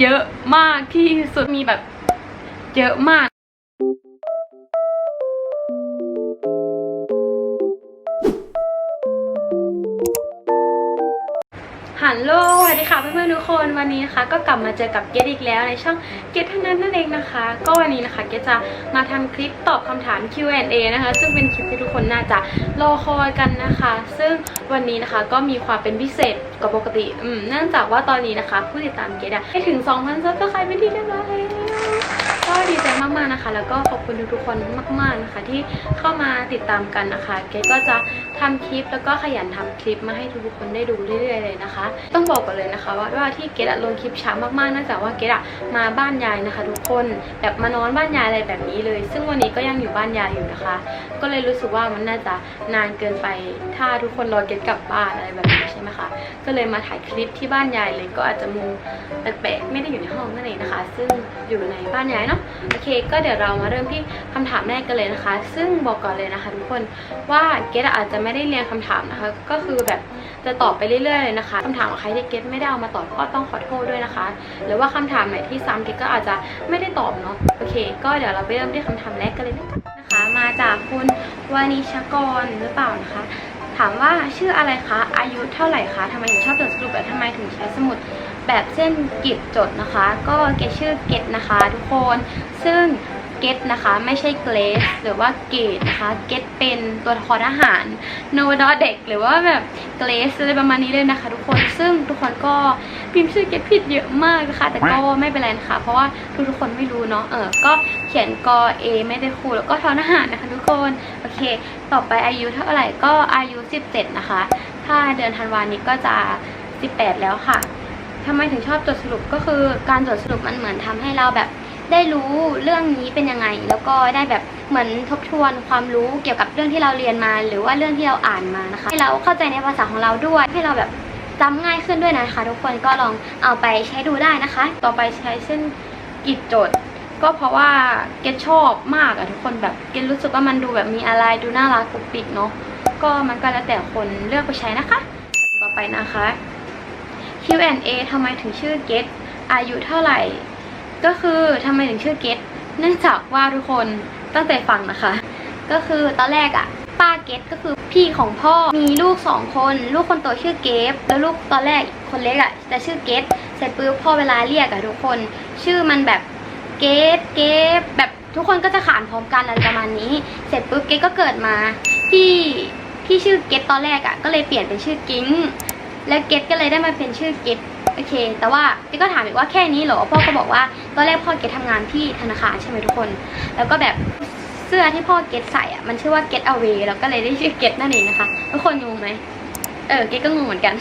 เยอะมากที่สุดมีแบบเยอะมาก ฮัลโหลสวัสดีค่ะเพื่อนๆทุกคนวันนี้นะคะก็กลับมาเจอกับเกดอีกแล้วในช่องเกดท่านั้นนั่นเองนะคะ ก็วันนี้นะคะเกดจะมาทำคลิปตอบคำถาม Q&A นะคะ ซึ่งเป็นคลิปที่ทุกคนน่าจะรอคอยกันนะคะ ซึ่งวันนี้นะคะก็มีความเป็นพิเศษกว่าปกติอืมเนื่องจากว่าตอนนี้นะคะ ผู้ติดตามเกดอะได้ถึง 2,000ซับสไครต์เป็นที่เรียบร้อยแล้ว ก็ดีใจมากๆนะคะ แล้วก็ขอบคุณทุกๆคนมาก ๆนะคะ ที่เข้ามาติดตามกันนะคะเกดก็จะทำคลิปแล้วก็ขยันทำคลิปมาให้ทุกๆคนได้ดูเรื่อยๆเลยนะคะ ต้องบอกก่อนเลยนะคะ ว่าว่าที่เกดลงคลิปช้ามากๆเนื่องจากว่าเกดมาบ้านยายนะคะ ทุกคนแบบมานอนบ้านยายอะไรแบบนี้เลย ซึ่งวันนี้ก็ยังอยู่บ้านยายอยู่นะคะ ก็เลยรู้สึกว่ามันน่าจะนานเกินไป ถ้าทุกคนรอเกดกลับบ้านอะไรแบบนี้ใช่ไหมคะก็เลยมาถ่ายคลิปที่บ้านยายเลยก็อาจจะมุมแปลกๆไม่ได้อยู่ในห้องนั่นเองนะคะ ซึ่งอยู่ในบ้านยายเนาะโอเค ก็เดี๋ยวเรามาเริ่มที่คำถามแรกกันเลยนะคะ ซึ่งบอกก่อนเลยนะคะทุกคนว่าเกดอาจจะไม่ได้เรียงคำถามนะคะ ก็คือแบบจะตอบไปเรื่อยๆเลยนะคะคำถามของใครที่เกดไม่ได้เอามาตอบก็ต้องขอโทษด้วยนะคะ หรือว่าคำถามไหนที่ซ้ำเกดก็อาจจะไม่ได้ตอบเนาะโอเค ก็เดี๋ยวเราไปเริ่มที่คำถามแรกกันเลยนะคะนะคะมาจากคุณวานิชกรหรือเปล่านะคะ ถามว่าชื่ออะไรคะ อายุเท่าไหร่คะทำไมถึงชอบจดสรุปและทำไมถึงใช้สมุด แบบเส้นกิจจดนะคะ ก็เกดชื่อเกดนะคะทุกคน ซึ่งเกตนะคะไม่ใช่เกรสหรือว่าเกตนะคะเกตเป็นตัวละครอาหารโนดอเด็กหรือว่าแบบเกรสอะไรประมาณนี้เลยนะคะทุกคนซึ่งทุกคนก็พิมพ์ชื่อเกตผิดเยอะมากนะคะแต่ก็ไม่เป็นไรนะคะเพราะว่าทุกทุกๆคนไม่รู้เนาะเออก็เขียนกอเอไม่ได้คูแล้วก็ทอนอาหารนะคะทุกคนโอเค ต่อไปอายุเท่าไหร่ก็อายุ 17 นะคะ ถ้าเดือนธันวานี้ก็จะ 18 แล้วค่ะ ทำไมถึงชอบจดสรุปก็คือการจดสรุปมันเหมือนทำให้เราแบบได้รู้เรื่องนี้เป็นยังไง แล้วก็ได้แบบเหมือนทบทวนความรู้เกี่ยวกับเรื่องที่เราเรียนมา หรือว่าเรื่องที่เราอ่านมานะคะ ให้เราเข้าใจในภาษาของเราด้วย ให้เราแบบจำง่ายขึ้นด้วยนะคะ ทุกคนก็ลองเอาไปใช้ดูได้นะคะ ต่อไปใช้เส้นกิจจดก็เพราะว่าเกดชอบมากอะทุกคนแบบเกดรู้สึกว่ามันดูแบบมีอะไรดูน่ารักปุกปิกเนาะก็มันก็แล้วแต่คนเลือกไปใช้นะคะ ต่อไปนะคะ Q&A ทำไมถึงชื่อเกตอายุเท่าไหร่ ก็คือทำไมถึงชื่อเกตเนื่องจากว่าทุกคนตั้งใจฟังนะคะ ก็คือตอนแรกอะป้าเกตก็คือพี่ของพ่อมีลูกสองคน ลูกคนโตชื่อเกฟแล้วลูกตอนแรกคนเล็กอะจะชื่อเกตเสร็จปุ๊บพ่อเวลาเรียกอะทุกคน ชื่อมันแบบเกตเกฟแบบทุกคนก็จะขานพร้อมกันอะไรประมาณนี้ เสร็จปุ๊บเกตก็เกิดมาพี่พี่ชื่อเกตตอนแรกอะก็เลยเปลี่ยนเป็นชื่อกิ้ง แล้วเกตก็เลยได้มาเป็นชื่อเกตโอเค แต่ว่าเกตก็ถามอีกว่าแค่นี้เหรอ พ่อก็บอกว่าตอนแรกพ่อเกตทำงานที่ธนาคารใช่ไหมทุกคน แล้วก็แบบเสื้อที่พ่อเกตใส่อะมันชื่อว่า get away แล้วก็เลยได้ชื่อเกตนั่นเองนะคะ ทุกคนงงไหมเออเกตก็งงเหมือนกัน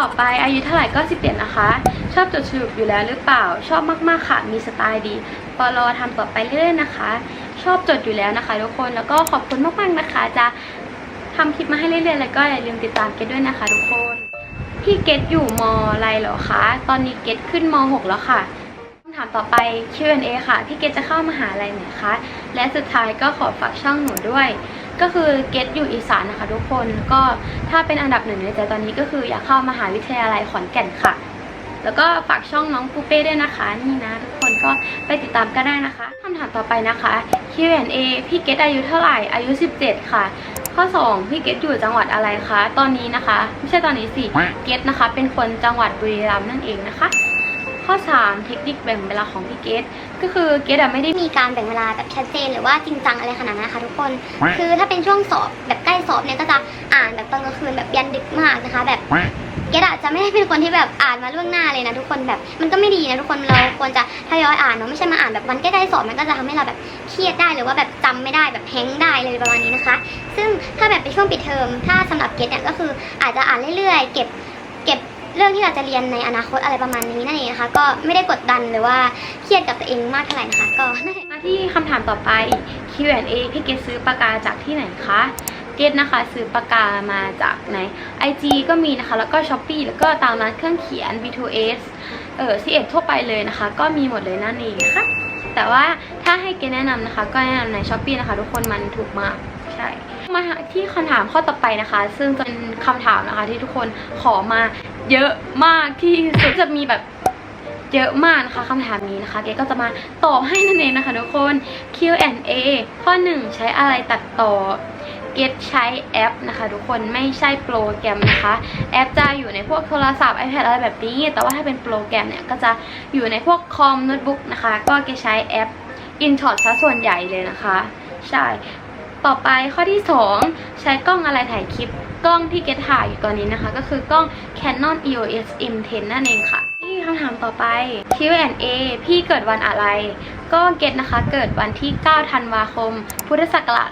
ต่อไปอายุเท่าไหร่ก็สิบเอ็ดนะคะ ชอบจดสรุปอยู่แล้วหรือเปล่า ชอบมากๆค่ะ มีสไตล์ดีปอรอทำต่อไปเรื่อยๆนะคะ ชอบจดอยู่แล้วนะคะทุกคน แล้วก็ขอบคุณมากๆนะคะ จะทำคลิปมาให้เรื่อยๆ แล้วก็อย่าลืมติดตามเกตด้วยนะคะทุกคน พี่เกตอยู่มอะไรเหรอคะ ตอนนี้เกตขึ้นม .6 แล้วค่ะคำถามต่อไป Q&A ค่ะ พี่เกตจะเข้ามหาลัยไหนคะ และสุดท้ายก็ขอฝากช่องหนูด้วย ก็คือเกตอยู่อีสานนะคะทุกคน ก็ถ้าเป็นอันดับหนึ่งในใจตอนนี้ก็คืออยากเข้ามหาวิทยาลัยขอนแก่นค่ะ แล้วก็ฝากช่องน้องปูเป้ด้วยนะคะ นี่นะทุกคนก็ไปติดตามกันได้นะคะคำถามต่อไปนะคะ Q&A พี่เกตอายุเท่าไหร่ อายุ 17 ค่ะ ข้อ 2 พี่เกตอยู่จังหวัดอะไรคะ ตอนนี้นะคะ ไม่ใช่ตอนนี้สิ เกตนะคะ เป็นคนจังหวัดบุรีรัมย์นั่นเองนะคะ ข้อ 3 เทคนิคแบ่งเวลาของพี่เกตก็คือเกตอะไม่ได้ไม่มีการแบ่งเวลาแบบชัดเจนหรือว่าจริงจังอะไรขนาดนั้นนะคะทุกคน คือถ้าเป็นช่วงสอบแบบใกล้สอบเนี่ยก็จะอ่านแบบตอนกลางคืนแบบยันดึกมากนะคะ แบบ เกดอาจจะไม่ได้เป็นคนที่แบบอ่านมาล่วงหน้าเลยนะทุกคนแบบมันก็ไม่ดีนะทุกคนเราควรจะทยอยอ่านเนาะไม่ใช่มาอ่านแบบวันใกล้ๆสอบมันก็จะทำให้เราแบบเครียดได้หรือว่าแบบจำไม่ได้แบบแฮงได้เลยประมาณนี้นะคะ ซึ่งถ้าแบบเป็นช่วงปิดเทอมถ้าสำหรับเกดเนี่ยก็คืออาจจะอ่านเรื่อยๆ เก็บเก็บเรื่องที่เราจะเรียนในอนาคตอะไรประมาณนี้นั่นเองนะคะ ก็ไม่ได้กดดันหรือว่าเครียดกับตัวเองมากเท่าไหร่นะคะ ก็มาที่คำถามต่อไป Q&A พี่เกดซื้อปากกาจากที่ไหนคะ เกดนะคะ ซื้อปากกามาจากไหน IG ก็มีนะคะ แล้วก็ s h อ p e e แล้วก็ตามร้านเครื่องเขียน B2S เออ C1 ทั่วไปเลยนะคะ ก็มีหมดเลยนั่นเองค่ะ แต่ว่าถ้าให้เกดแนะนำนะคะ ก็แนะนำใน s h อ p e e นะคะ ทุกคนมันถูกมากใช่มาที่คำถามข้อต่อไปนะคะ ซึ่งเป็นคำถามนะคะ ที่ทุกคนขอมาเยอะมากที่สุดจะมีแบบเยอะมากนะคะคำถามนี้นะคะ เกดก็จะมาตอบให้นั่นเองนะคะทุกคน Q&A ข้อ 1 ใช้อะไรตัดต่อ เกดใช้แอปนะคะทุกคนไม่ใช่โปรแกรมนะคะ แอปจะอยู่ในพวกโทรศัพท์ iPad อะไรแบบนี้ แต่ว่าถ้าเป็นโปรแกรมเนี่ยก็จะอยู่ในพวกคอมโน้ตบุ๊กนะคะ ก็เกดใช้แอป InShot ซะส่วนใหญ่เลยนะคะ ใช่ ต่อไปข้อที่ 2 ใช้กล้องอะไรถ่ายคลิปกล้องที่เกดถ่ายอยู่ตอนนี้นะคะ ก็คือกล้อง Canon EOS M10 นั่นเองค่ะที่คำถามต่อไป Q&A พี่เกิดวันอะไร ก็เกดนะคะเกิดวันที่ 9 ธันวาคม พุทธศักราช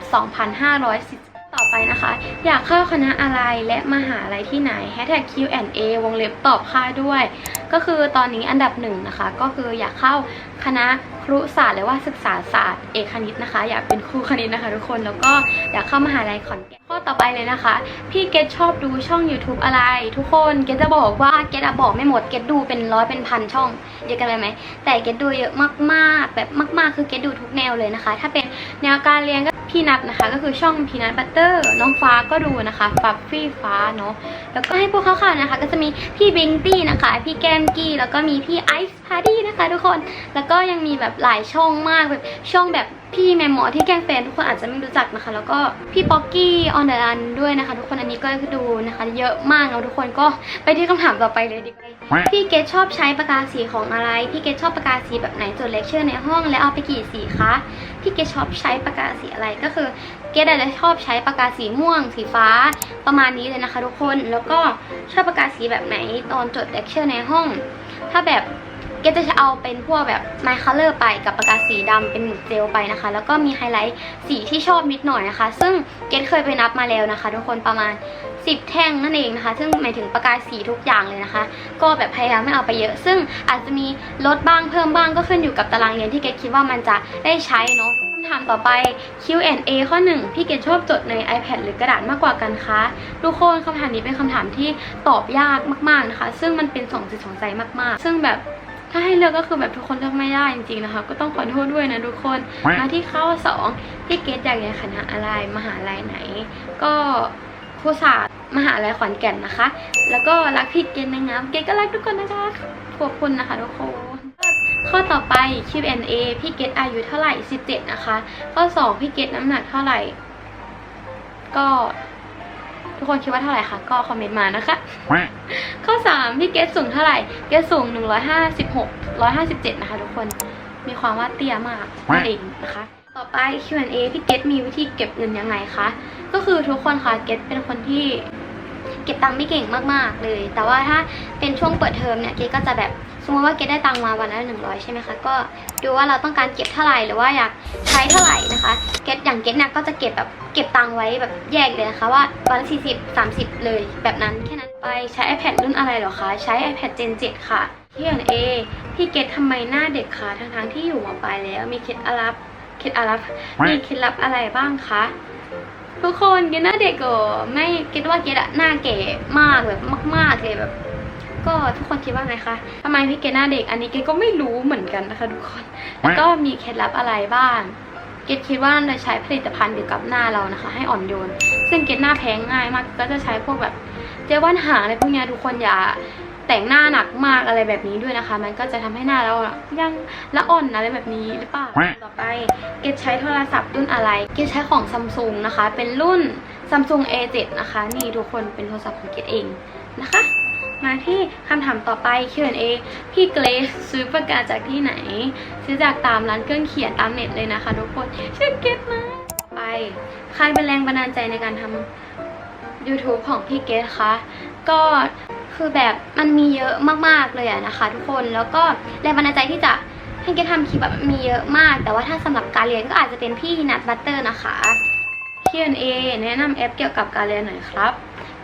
2510 ต่อไปนะคะ อยากเข้าคณะอะไรและมหาลัยที่ไหน Hashtag Q&A วงเล็บตอบค่าด้วย ก็คือตอนนี้อันดับหนึ่งนะคะ ก็คืออยากเข้าคณะครุศาสตร์หรือว่าศึกษาศาสตร์เอกคณิตนะคะ อยากเป็นครูคณิตนะคะทุกคน แล้วก็อยากเข้ามหาลัยขอนแก่นข้อต่อไปเลยนะคะ พี่เกดชอบดูช่อง YouTube อะไร ทุกคนเกดจะบอกว่าเกดอะบอกไม่หมดเกดดูเป็นร้อยเป็นพันช่องเยอะกันไปไหมแต่เกดดูเยอะมากๆ แบบมาก ๆ คือเกดดูทุกแนวเลยนะคะ ถ้าเป็นแนวการเรียนก็ พี่นัทนะคะ ก็คือช่องพี่นัทบัตเตอร์น้องฟ้าก็ดูนะคะฟับฟี่ฟ้าเนาะแล้วก็ให้พวกเขาค่ะนะคะ ก็จะมีพี่บิงตี้นะคะ พี่แกมกี้แล้วก็มีพี่ไอซ์พาร์ตี้นะคะ ทุกคนแล้วก็ยังมีแบบหลายช่องมากแบบช่องแบบพี่แมมมอที่แกล้งแฟนทุกคนอาจจะไม่รู้จักนะคะ แล้วก็พี่ป๊อกกี้ออนเดอร์ันด้วยนะคะ ทุกคนอันนี้ก็ดูนะคะ เยอะมากเนาะทุกคนก็ไปที่คำถามต่อไปเลยดีกว่า พี่เกดชอบใช้ปากกาสีของอะไร พี่เกดชอบปากกาสีแบบไหนจดเลคเชอร์ในห้อง แล้วเอาไปกี่สีคะ พี่เกดชอบใช้ปากกาสีอะไรก็คือเกดอาจจะชอบใช้ปากกาสีม่วง สีฟ้าประมาณนี้เลยนะคะ ทุกคน แล้วก็ชอบปากกาสีแบบไหนตอนจดเลคเชอร์ในห้อง ถ้าแบบ เกดจะเอาเป็นพวกแบบ My Color ไปกับปากกาสีดำเป็นหมึกเจลไปนะคะ แล้วก็มีไฮไลท์สีที่ชอบนิดหน่อยนะคะ ซึ่งเกดเคยไปนับมาแล้วนะคะ ทุกคนประมาณ 10 แท่งนั่นเองนะคะ ซึ่งหมายถึงปากกาสีทุกอย่างเลยนะคะ ก็แบบพยายามไม่เอาไปเยอะ ซึ่งอาจจะมีลดบ้างเพิ่มบ้างก็ขึ้นอยู่กับตารางเรียนที่เกดคิดว่ามันจะได้ใช้เนาะคำถามต่อไป Q&A ข้อ 1 พี่เกดชอบจดใน iPad หรือกระดาษมากกว่ากันคะ ทุกคนคำถามนี้เป็นคำถามที่ตอบยากมาก ๆนะคะ ซึ่งมันเป็นสองจิตสองใจมากๆ ซึ่งแบบ ถ้าให้เลือกก็คือแบบทุกคนเลือกไม่ได้จริงๆนะคะ ก็ต้องขอโทษด้วยนะทุกคน มาที่ข้อ2พี่เกดอยากเรียนคณะอะไรมหาลัยไหน ก็ครูศาสตร์มหาลัยขอนแก่นนะคะ แล้วก็รักพี่เกดนะครับเกดก็รักทุกคนนะคะขอบคุณนะคะทุกคนข้อต่อไป Q&A พี่เกดอายุเท่าไหร่ 17 นะคะ ข้อ 2 พี่เกดน้ำหนักเท่าไหร่ ก็ ทุกคนคิดว่าเท่าไหร่คะก็คอมเมนต์มานะคะข้อ3พี่เกดสูงเท่าไหร่เกดสูง 156 157 นะคะทุกคนมีความว่าเตี้ยมากนั่นเองนะคะต่อไป Q&A พี่เกดมีวิธีเก็บเงินยังไงคะ ก็คือทุกคนคะเกดเป็นคนที่เก็บตังค์ไม่เก่งมากๆเลย แต่ว่าถ้าเป็นช่วงเปิดเทอมเนี่ยเกดก็จะแบบสมมติว่าเกดได้ตังค์มาวันละหนึ่งร้อยใช่ไหมคะ ก็ดูว่าเราต้องการเก็บเท่าไหร่หรือว่าอยากใช้เท่าไหร่นะคะ เกดอย่างเกดเนี่ยก็จะเก็บแบบเก็บตังไว้แบบแยกเลยนะคะว่าวันละสี่สิบสามสิบเลยแบบนั้นแค่นั้นไปใช้ iPad รุ่นอะไรเหรอคะ ใช้ iPad Gen 7 ค่ะ Q&A พี่เกดทำไมหน้าเด็กคะทั้งๆที่อยู่มาปลายแล้วมีเคล็ดลับเคล็ดลับมีเคล็ดลับอะไรบ้างคะทุกคนเกดหน้าเด็กก็ไม่เกดว่าเกดอะหน้าเก๋มากแบบมาก ๆเลยแบบ ก็ทุกคนคิดว่าไงคะทำไมพี่เกดหน้าเด็ก อันนี้เกดก็ไม่รู้เหมือนกันนะคะ ทุกคนแล้วก็มีเคล็ดลับอะไรบ้าง กดคิดว่าเราใช้ผลิตภัณฑ์เกี่ยวกับหน้าเรานะคะ ให้อ่อนโยน ซึ่งเกดหน้าแพ้ง่ายมาก ก็จะใช้พวกแบบเจลว่านหางอะไรพวกเนี้ยทุกคนอย่าแต่งหน้าหนักมากอะไรแบบนี้ด้วยนะคะ มันก็จะทำให้หน้าเรายังละอ่อนอะไรแบบนี้หรือเปล่า ต่อไปเกดใช้โทรศัพท์รุ่นอะไรเกดใช้ของซัมซุงนะคะ เป็นรุ่น Samsung A7 นะคะ นี่ทุกคนเป็นโทรศัพท์ของเกดเองนะคะ มาที่คำถามต่อไป Q&A พี่เกรซซื้อปากกาจากที่ไหน ซื้อจากตามร้านเครื่องเขียนตามเน็ตเลยนะคะทุกคนชื่อเกดนะต่อไปใครเป็นแรงบันดาลใจในการทำ YouTube ของพี่เกดคะก็คือแบบมันมีเยอะมากๆเลยอะนะคะ ทุกคนแล้วก็แรงบันดาลใจที่จะให้เกดทำคลิปแบบมีเยอะมาก แต่ว่าถ้าสำหรับการเรียนก็อาจจะเป็นพี่นัทบัตเตอร์นะคะ Q&A แนะนำแอปเกี่ยวกับการเรียนหน่อยครับ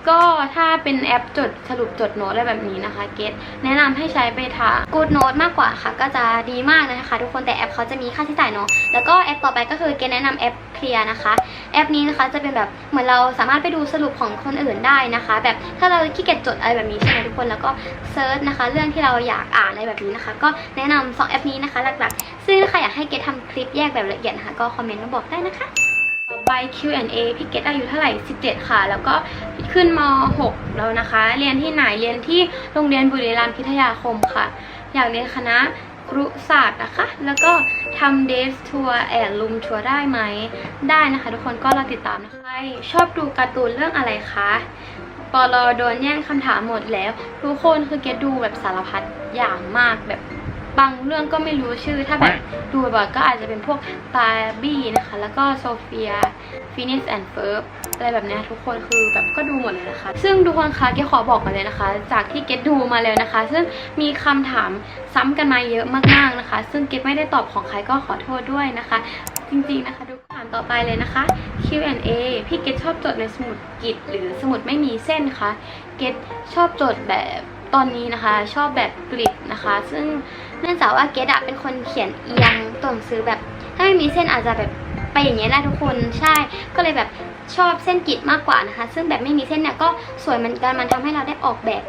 ก็ถ้าเป็นแอปจดสรุปจดโน้ตอะไรแบบนี้นะคะ เกตแนะนำให้ใช้ไปทาง Good Note มากกว่าค่ะ ก็จะดีมากนะคะ ทุกคนแต่แอปเขาจะมีค่าใช้จ่ายเนาะแล้วก็แอปต่อไปก็คือเกตแนะนำแอปเคลียร์นะคะ แอปนี้นะคะจะเป็นแบบเหมือนเราสามารถไปดูสรุปของคนอื่นได้นะคะ แบบถ้าเราขี้เกียจจดอะไรแบบนี้ใช่ไหมทุกคนแล้วก็เซิร์ชนะคะ เรื่องที่เราอยากอ่านอะไรแบบนี้นะคะ ก็แนะนำสองแอปนี้นะคะหลักๆซึ่งถ้าใครอยากให้เกตทำคลิปแยกแบบละเอียดนะคะก็คอมเมนต์มาบอกได้นะคะ ไป Q&A พี่เกดอายุเท่าไหร่ 17 ค่ะ แล้วก็ขึ้นม .6 แล้วนะคะ เรียนที่ไหน เรียนที่โรงเรียนบุรีรัมย์พิทยาคมค่ะ อยากเรียนคณะรุศาสตร์นะคะ แล้วก็ทำเดสทัวร์แอนลุมทัวร์ได้ไหม ได้นะคะ ทุกคนก็รอติดตามนะคะ ชอบดูการ์ตูนเรื่องอะไรคะปอลอโดนแย่งคำถามหมดแล้ว ทุกคนคือเกดดูแบบสารพัดอย่างมากแบบ บางเรื่องก็ไม่รู้ชื่อ ถ้าแบบดูบ่อยๆก็อาจจะเป็นพวกบาร์บี้นะคะ แล้วก็โซเฟียฟินิสแอนด์เฟิร์บอะไรแบบนี้ทุกคนคือแบบก็ดูหมดเลยนะคะ ซึ่งทุกคนคะเกขอบอกกันเลยนะคะ จากที่เกดดูมาแล้วนะคะ ซึ่งมีคำถามซ้ำกันมาเยอะมากๆนะคะ ซึ่งเกดไม่ได้ตอบของใครก็ขอโทษด้วยนะคะ จริงๆนะคะทุกคำถามต่อไปเลยนะคะ Q&A พี่เกดชอบจดในสมุดกิจหรือสมุดไม่มีเส้นคะเกดชอบจดแบบตอนนี้นะคะ ชอบแบบกริดนะคะ ซึ่ง นื่องจากว่าเกดอะเป็นคนเขียนเอียงตัวหนังสือแบบ ถ้าไม่มีเส้นอาจจะแบบไปอย่างเงี้ยได้ทุกคนใช่ ก็เลยแบบชอบเส้นกริดมากกว่านะคะ ซึ่งแบบไม่มีเส้นเนี่ยก็สวยเหมือนกันมันทำให้เราได้ออกแบบ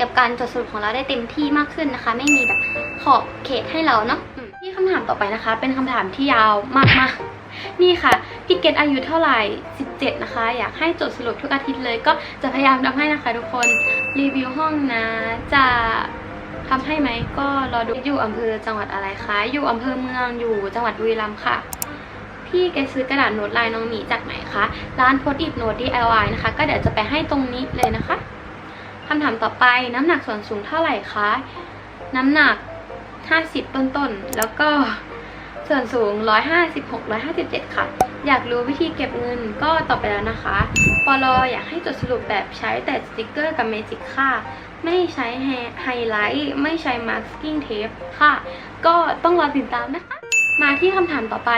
กับการจดสรุปของเราได้เต็มที่มากขึ้นนะคะ ไม่มีแบบขอบเขตให้เราเนาะที่คำถามต่อไปนะคะ เป็นคำถามที่ยาวมากๆนี่ค่ะพี่เกดอายุเท่าไหร่ 17 นะคะ อยากให้จดสรุปทุกอาทิตย์เลย ก็จะพยายามทำให้นะคะทุกคนรีวิวห้องนะจะ ทำให้ไหมก็รอดูอยู่อำเภอจังหวัดอะไรคะ อยู่อำเภอเมืองอยู่จังหวัดบุรีรัมย์ค่ะ พี่แกซื้อกระดาษโน้ตลายน้องหมีจากไหนคะ ร้านโพสอิฐโน้ต DIY นะคะ ก็เดี๋ยวจะไปให้ตรงนี้เลยนะคะคำถามต่อไปน้ำหนักส่วนสูงเท่าไหร่คะ น้ำหนัก 50 ต้นๆ แล้วก็ ส่วนสูง 156 157 ค่ะ อยากรู้วิธีเก็บเงินก็ต่อไปแล้วนะคะ ปลออยากให้จดสรุปแบบใช้แต่สติกเกอร์กับเมจิกค่ะ ไม่ใช้ไฮไลท์ ไม่ใช้มาร์คกิ้งเทปค่ะ ก็ต้องรอติดตามนะคะ มาที่คำถามต่อไป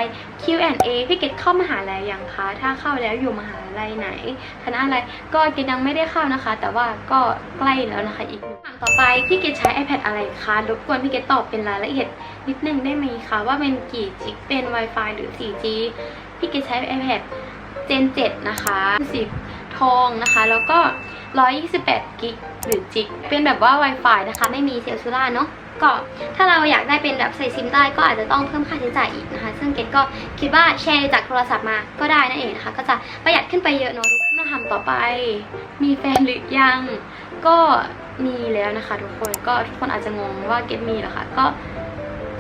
Q&A พี่เกดเข้ามหาลัยยังคะ ถ้าเข้าแล้วอยู่มหาลัยไหน คณะอะไร ก็เกดยังไม่ได้เข้านะคะ แต่ว่าก็ใกล้แล้วนะคะอีกหนึ่งคำถามต่อไป พี่เกดใช้ iPad อะไรคะ รบกวนพี่เกดตอบเป็นรายละเอียดนิดนึงได้ไหมคะ ว่าเป็นกี่จิก เป็น Wi-Fi หรือ 4G พี่เกดใช้ iPad Gen 7 นะคะสีทองนะคะ แล้วก็ 128 กิก หรือจิก เป็นแบบว่า Wi-Fi นะคะ ไม่มีเซลซูล่าเนาะ ก็ถ้าเราอยากได้เป็นแบบใส่ซิมได้ก็อาจจะต้องเพิ่มค่าใช้จ่ายอีกนะคะ ซึ่งเกดก็คิดว่าแชร์จากโทรศัพท์มาก็ได้นั่นเองนะคะ ก็จะประหยัดขึ้นไปเยอะเนาะทุกคนมาทำต่อไป มีแฟนหรือยัง ก็มีแล้วนะคะ ทุกคนก็ทุกคนอาจจะงงว่าเกดมีเหรอคะก็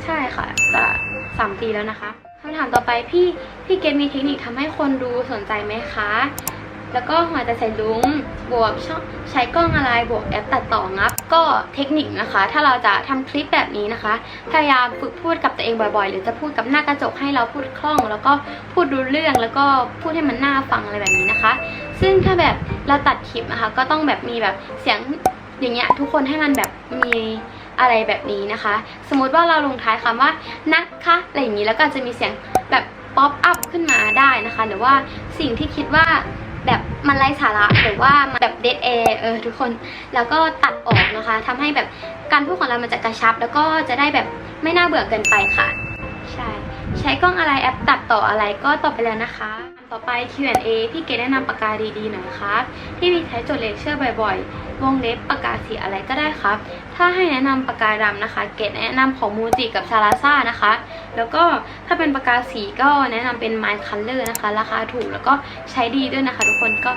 ใช่ค่ะจะสามปีแล้วนะคะคำถามต่อไปพี่พี่เกดมีเทคนิคทำให้คนดูสนใจไหมคะ แล้วก็หัวจะใส่ลุงบวกชองใช้กล้องอะไรบวกแอปตัดต่องับ ก็เทคนิคนะคะ ถ้าเราจะทำคลิปแบบนี้นะคะ พยายามฝึกพูดกับตัวเองบ่อยๆ หรือจะพูดกับหน้ากระจกให้เราพูดคล่อง แล้วก็พูดรู้เรื่องแล้วก็พูดให้มันน่าฟังอะไรแบบนี้นะคะ ซึ่งถ้าแบบเราตัดคลิปนะคะก็ต้องแบบมีแบบเสียงอย่างเงี้ยทุกคนให้มันแบบมีอะไรแบบนี้นะคะ สมมุติว่าเราลงท้ายคำว่านะคะอะไรอย่างนี้แล้วก็จะมีเสียงแบบป๊อปอัพขึ้นมาได้นะคะ หรือว่าสิ่งที่คิดว่า มันไร้สาระหรือว่าแบบเดทแอร์เออทุกคนแล้วก็ตัดออกนะคะทำให้แบบการพูดของเรามันจะกระชับ แล้วก็จะได้แบบไม่น่าเบื่อเกินไปค่ะ ใช่ ใช้กล้องอะไรแอปตัดต่ออะไรก็ตอบไปแล้วนะคะ ต่อไป Q&A พี่เกดแนะนำปากกาดีๆหน่อยครับ ที่พี่ใช้จดเลคเชอร์บ่อยๆ วงเล็บปากกาสีอะไรก็ได้ครับ ถ้าให้แนะนำปากกาดำนะคะ เกดแนะนำของมูจิกับซาราซ่านะคะ แล้วก็ถ้าเป็นปากกาสีก็แนะนำเป็นไมค์คัลเลอร์นะคะ ราคาถูกแล้วก็ใช้ดีด้วยนะคะ ทุกคนก็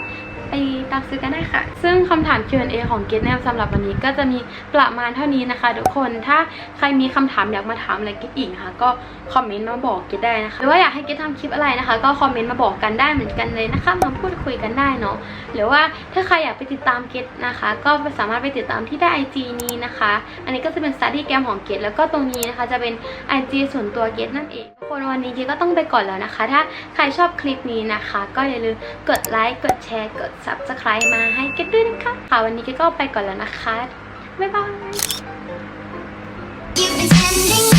ไปตามซื้อกันได้ค่ะ ซึ่งคำถาม Q&A ของเกดแนมสำหรับวันนี้ก็จะมีประมาณเท่านี้นะคะ ทุกคนถ้าใครมีคำถามอยากมาถามอะไรเกดอีกนะคะก็คอมเมนต์มาบอกเกดได้นะคะหรือว่าอยากให้เกดทำคลิปอะไรนะคะ ก็คอมเมนต์มาบอกกันได้เหมือนกันเลยนะคะมาพูดคุยกันได้เนาะหรือว่าถ้าใครอยากไปติดตามเกดนะคะ ก็สามารถไปติดตามที่ได้ IG นี้นะคะ อันนี้ก็จะเป็นสตาร์ทีแกมของเกดแล้วก็ตรงนี้นะคะจะเป็น IG ส่วนตัวเกดนั่นเอง คนวันนี้เกดก็ต้องไปก่อนแล้วนะคะ ถ้าใครชอบคลิปนี้นะคะ ก็อย่าลืมกดไลค์กดแชร์กด subscribe มาให้เกดด้วยนะคะค่ะวันนี้เกดก็ไปก่อนแล้วนะคะบ๊ายบาย